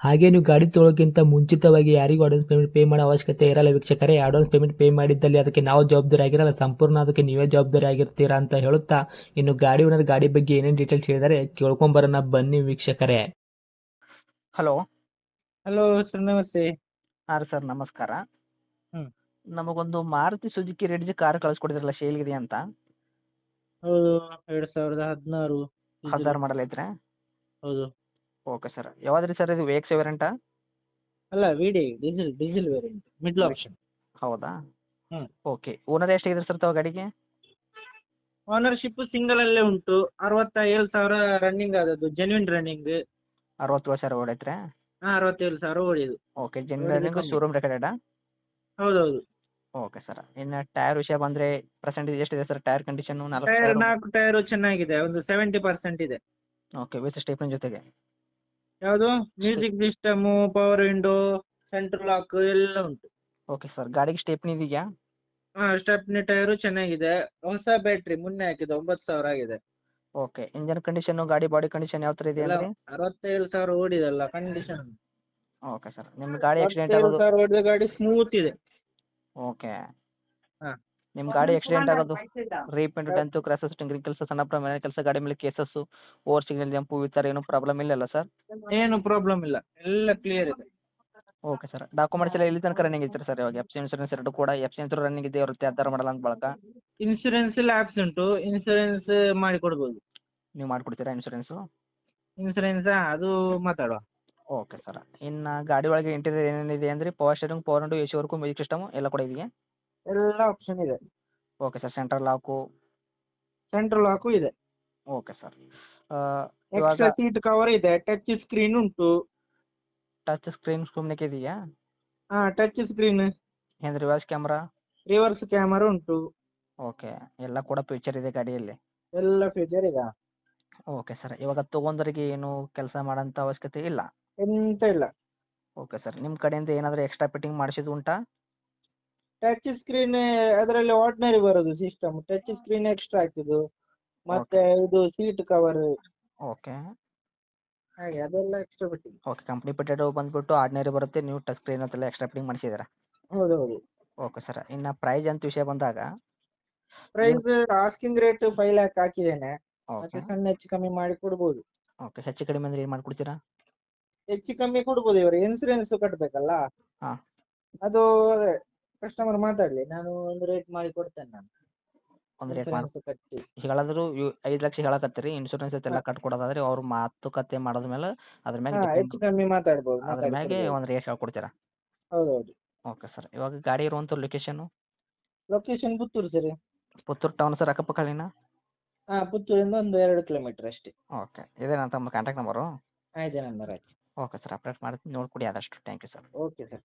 ಹಾಗೆ ನೀವು ಗಾಡಿ ತೊಳೋಕ್ಕಿಂತ ಮುಂಚಿತವಾಗಿ ಯಾರಿಗೂ ಅಡ್ವಾನ್ಸ್ ಪೇಮೆಂಟ್ ಪೇ ಮಾಡೋ ಅವಶ್ಯಕತೆ ಇರಲ್ಲ ವೀಕ್ಷಕರೇ. ಅಡ್ವಾನ್ಸ್ ಪೇಮೆಂಟ್ ಪೇ ಮಾಡಿದ್ದಲ್ಲಿ ಅದಕ್ಕೆ ನಾವು ಜವಾಬ್ದಾರಿ ಆಗಿರಲ್ಲ. ಸಂಪೂರ್ಣ ಅದಕ್ಕೆ ನೀವೇ ಜವಾಬ್ದಾರಿ ಆಗಿರ್ತೀರಾ ಅಂತ ಹೇಳುತ್ತಾ ಇನ್ನು ಗಾಡಿ ಓನರ್ ಗಾಡಿ ಬಗ್ಗೆ ಏನೇನು ಡೀಟೇಲ್ಸ್ ಹೇಳಿದರೆ ಕೇಳ್ಕೊಂಬರೋಣ ಬನ್ನಿ ವೀಕ್ಷಕರೇ. ಹಲೋ ಹಲೋ ಸರ್ ನಮಸ್ತೆ. ಹಾಂ ರೀ ಸರ್ ನಮಸ್ಕಾರ. ಹ್ಞೂ ನಮಗೊಂದು ಮಾರುತಿ ಸುಜುಕಿ ರೆಡ್ಜ್ ಕಾರ್ ಕಳಿಸ್ಕೊಡಿದ್ರಲ್ಲ ಸೇಲ್ಗಿದೆ ಅಂತ. ಹೌದು ಎರಡು ಸಾವಿರದ ಹದಿನಾರು. ಹದಿನಾರು ಮಾಡಲ್ ಐತ್ರಾ? ಹೌದು. ಓಕೆ ಸರ್ ಯಾವ್ದು ರೀ ಸರ್ ಇದು ವೇಕ್ಸ್ ವೇರಿಯಂಟಾ ಅಲ್ಲ VDi diesel diesel variant middle option ಹೌದಾ? ಹ್ಞೂ ಓಕೆ ಓನರ್ ಎಷ್ಟಾಗಿದ್ರಿ ಸರ್ ತಾವು ಗಾಡಿಗೆ? ಓನರ್ಶಿಪ್ ಸಿಂಗಲ್ ಅಲ್ಲೇ ಉಂಟು. ಅರವತ್ತ ಏಳು ಸಾವಿರ ರನ್ನಿಂಗ್ ಆದದ್ದು ಜೆನ್ಯೂನ್ ರನ್ನಿಂಗ್ ಅರವತ್ತೇಳು ಸಾವಿರ ಓಡೈತ್ರಿ ಹಾಂ ಅರವತ್ತೇಳು ಸಾವಿರ ಓಡಿದು. ಓಕೆ ಕಮ್ಮಿ. ಶೋರೂಮ್ ರೆಕಾರ್ಡೆಡಾ ಹೌದೌದು. ಓಕೆ ಸರ್ ಇನ್ನು ಟೈರ್ ವಿಷಯ ಬಂದರೆ ಪರ್ಸೆಂಟೇಜ್ ಎಷ್ಟಿದೆ ಸರ್ ಟೈರ್ ಕಂಡೀಷನ್ ನಾಲ್ಕು ಟೈರ್ ಟೈರ್ ನಾಲ್ಕು ಟೈರು ಚೆನ್ನಾಗಿದೆ. ಒಂದು ಸೆವೆಂಟಿ ಪರ್ಸೆಂಟ್ ಇದೆ. ಓಕೆ ವಿತ್ ಸ್ಟೇಪ್ನ ಜೊತೆಗೆ. ಯಾವುದು? Music system power window central lock ಎಲ್ಲ ಉಂಟು. ಓಕೆ ಸರ್ ಗಾಡಿಗೆ ಸ್ಟೆಪ್ನಿ ಇದೆಯಾ ಹಾಂ ಸ್ಟೆಪ್ನಿ ಟೈರು ಚೆನ್ನಾಗಿದೆ. ಹೊಸ ಬ್ಯಾಟ್ರಿ ಮೊನ್ನೆ ಹಾಕಿದೆ ಒಂಬತ್ತು ಸಾವಿರ ಆಗಿದೆ. ಓಕೆ ಇಂಜನ್ ಕಂಡೀಷನ್ ಗಾಡಿ ಬಾಡಿ ಕಂಡೀಷನ್ ಯಾವ ಥರ ಇದೆ ಎಲ್ಲ ಅಂದರೆ? ಅರವತ್ತೇಳು ಸಾವಿರ ಓಡಿದಲ್ಲ ಕಂಡೀಷನ್ ಓಕೆ ಸರ್ ನಿಮ್ಮ ಗಾಡಿ ಆಕ್ಸಿಡೆಂಟ್ ಅರವತ್ತೇಳು ಆಗೋದು ಸಾವಿರ ಓಡಿದ ಗಾಡಿ ಸ್ಮೂತ್ ಇದೆ. ಓಕೆ ಹಾ. ನಿಮ್ಮ ಗಾಡಿ ಆಕ್ಸಿಡೆಂಟ್ ಆಗೋದು ರೀಪೇಂಟ್ ಟೆಂತು ಕ್ರಾಸಸ್ ಟಿಂಗ್ರಿಂಗ್ ಕೆಲಸ ಸಣ್ಣ ಪ್ರಮಾಣ ಕೆಲಸ ಗಾಡಿ ಮೇಲೆ ಕೇಸಸ್ಸು ಓವರ್ ಸಿಗ್ನಲ್ ಜಂಪ್ ಈ ಥರ ಏನು ಪ್ರಾಬ್ಲಮ್ ಇಲ್ಲಲ್ಲ ಸರ್ ಏನು ಪ್ರಾಬ್ಲಮ್ ಇಲ್ಲ. ಎಲ್ಲ ಕ್ಲಿಯರ್ ಇದೆ. ಓಕೆ ಸರ್ ಡಾಕ್ಯುಮೆಂಟ್ಸ್ ಎಲ್ಲ ಇಲ್ಲಿ ತನಕ ರನ್ನಿಂಗ್ ಇತ್ತು ಸರ್ ಇವಾಗ? ಎಫ್ಸಿ ಇನ್ಶೂರೆನ್ಸ್ ಎರಡು ಕೂಡ ಎಫ್ಸಿ ಇನ್ಶೂರೆನ್ಸ್ ರನ್ನಿಂಗ್ ಇದೆ ಇರುತ್ತೆ ಆಧಾರ ಮಾಡಲ್ಲ ಅಂತ ಬಳಕ ಇನ್ಸೂರೆನ್ಸ್ ಲ್ಯಾಬ್ಸ್ ಉಂಟು. ಇನ್ಶೂರೆನ್ಸ್ ಮಾಡಿ ಕೊಡಬಹುದು ನೀವು ಮಾಡಿಕೊಡ್ತೀರಾ ಇನ್ಶೂರೆನ್ಸ್ ಇನ್ಸೂರೆನ್ಸ್ ಅದು ಮಾತಾಡುವ. ಓಕೆ ಸರ್ ಇನ್ನು ಗಾಡಿ ಒಳಗೆ ಇಂಟೀರಿಯರ್ ಏನೇನಿದೆ ಅಂದರೆ power steering power and A C work music system ಎಲ್ಲ ಕೂಡ ಇದೆಯಾ? ಎಲ್ಲ ಆಪ್ಷನ್ ಇದೆ. Okay sir central lock central lock ಇದೆ. Okay sir extra seat cover ಇದೆ ಟಚ್ ಸ್ಕ್ರೀನ್ ಉಂಟು. ಟಚ್ ಸ್ಕ್ರೀನ್ ಸುಮ್ಮನೆ ಇದೆಯಾ ಹಾ ಟಚ್ ಸ್ಕ್ರೀನ್ ಏನು ರಿವರ್ಸ್ ಕ್ಯಾಮ್ರಾ ರಿವರ್ಸ್ ಕ್ಯಾಮರಾ ಉಂಟು. ಓಕೆ ಎಲ್ಲ ಕೂಡ ಫೀಚರ್ ಇದೆ ಗಾಡಿಯಲ್ಲಿ. ಎಲ್ಲ ಫೀಚರ್ ಇದೆ. ಓಕೆ ಸರ್ ಇವಾಗ ತಗೊಂಡ್ರಿಗೆ ಏನು ಕೆಲಸ ಮಾಡೋಂಥ ಅವಶ್ಯಕತೆ ಇಲ್ಲ? ಎಂತ ಇಲ್ಲ. ಓಕೆ ಸರ್ ನಿಮ್ಮ ಕಡೆಯಿಂದ ಏನಾದರೂ ಎಕ್ಸ್ಟ್ರಾ ಫಿಟ್ಟಿಂಗ್ ಮಾಡಿಸಿದ್ದು ಉಂಟಾ? ಟಚ್ ಸ್ಕ್ರೀನ್ ಅದರಲ್ಲಿ ಆರ್ಡಿನರಿ ಬರೋದು ಸಿಸ್ಟಮ್ ಟಚ್ ಸ್ಕ್ರೀನ್ ಎಕ್ಸ್ಟ್ರಾ ಹಾಕಿದ್ದು ಮತ್ತೆ ಇದು ಸೀಟ್ ಕವರ್ ಓಕೆ ಹಾಗೆ ಅದೆಲ್ಲ ಎಕ್ಸ್ಟ್ರಾ ಬಿಟ್ಟಿದ್ದು. ಓಕೆ ಕಂಪ್ನಿ ಪೆಟೆಡ್ ಬಂದ್ಬಿಟ್ಟು ಆರ್ಡಿನರಿ ಬರುತ್ತೆ. ನೀವು ಟಚ್ ಸ್ಕ್ರೀನ್ ಅಂತೆಲ್ಲ ಎಕ್ಸ್ಟ್ರಾ ಫಿಟ್ಟಿಂಗ್ ಮಾಡಿಸಿದ್ದೀರಾ? ಹೌದು ಓಕೆ ಸರ್ ಇನ್ನು ಪ್ರೈಸ್ ಅಂತ ವಿಷಯ ಬಂದಾಗ? Price asking rate five lakh ಹಾಕಿದ್ದೇನೆ. ಮತ್ತೆ ಸಣ್ಣ ಹೆಚ್ಚು ಕಮ್ಮಿ ಮಾಡಿ ಕೊಡ್ಬೋದು. ಓಕೆ ಹೆಚ್ಚು ಕಡಿಮೆ ಅಂದ್ರೆ ಏನು ಮಾಡ್ಕೊಡ್ತೀರಾ? ಹೆಚ್ಚು ಕಮ್ಮಿ ಕೊಡ್ಬೋದು ಇವರು. ಇನ್ಸೂರೆನ್ಸ್ ಕಟ್ಟಬೇಕಲ್ಲ ಅದೇ ಕಸ್ಟಮರ್ ಮಾತಾಡ್ಲಿ ನಾನು ಒಂದು ರೇಟ್ ಮಾಡಿ ಕೊಡ್ತೇನೆ ನಾನು. ಒಂದು ರೇಟ್ ಮಾಡಿ. ಇನ್ಸೂರೆನ್ಸ್ ಕಟ್ಟಿ. ಹೇಳಾದ್ರು ಐದು ಲಕ್ಷ ಹೇಳಕತ್ತೀರಿ ಇನ್ಶೂರೆನ್ಸ್ ಎಲ್ಲ ಕಟ್ಕೊಡೋದಾದ್ರೆ ಅವ್ರ ಮಾತುಕತೆ ಮಾಡೋದ ಮೇಲೆ ಅದ್ರ ಮ್ಯಾಗೆ ಹಾ ಡಿಪೆಂಡ್ ಹೆಚ್ಚು ಕಮ್ಮಿ ಮಾತಾಡ್ಬೋದು ಅದ್ರ ಮ್ಯಾಗೆ ಮಾತಾಡ್ಕೊಡ್ಬೋದು. ಒಂದು ರೇಟ್ ಹೇಳ್ಕೊಡ್ತೀರಾ? ಹೌದೌದು. ಓಕೆ ಸರ್ ಇವಾಗ ಗಾಡಿ ಇರುವಂತ location location Puttur sir. Puttur town sir ಅಕ್ಕಪಕ್ಕಲಿನ ಹಾ ಪುತ್ತೂರಿಂದ ಒಂದು ಎರಡು ಕಿಲೋಮೀಟರ್ ಅಷ್ಟೇ. ಓಕೆ ಇದೇನಾ ತಮ್ಮ ಕಾಂಟ್ಯಾಕ್ಟ್ ನಂಬರು ಆಯ್ತು ನಂಬರ್ ಆಯ್ತು ಓಕೆ ಸರ್ ಅಪ್ಡೇಟ್ ಮಾಡ್ತೀನಿ ನೋಡ್ಕೊಡಿ ಆದಷ್ಟು. Thank you sir okay sir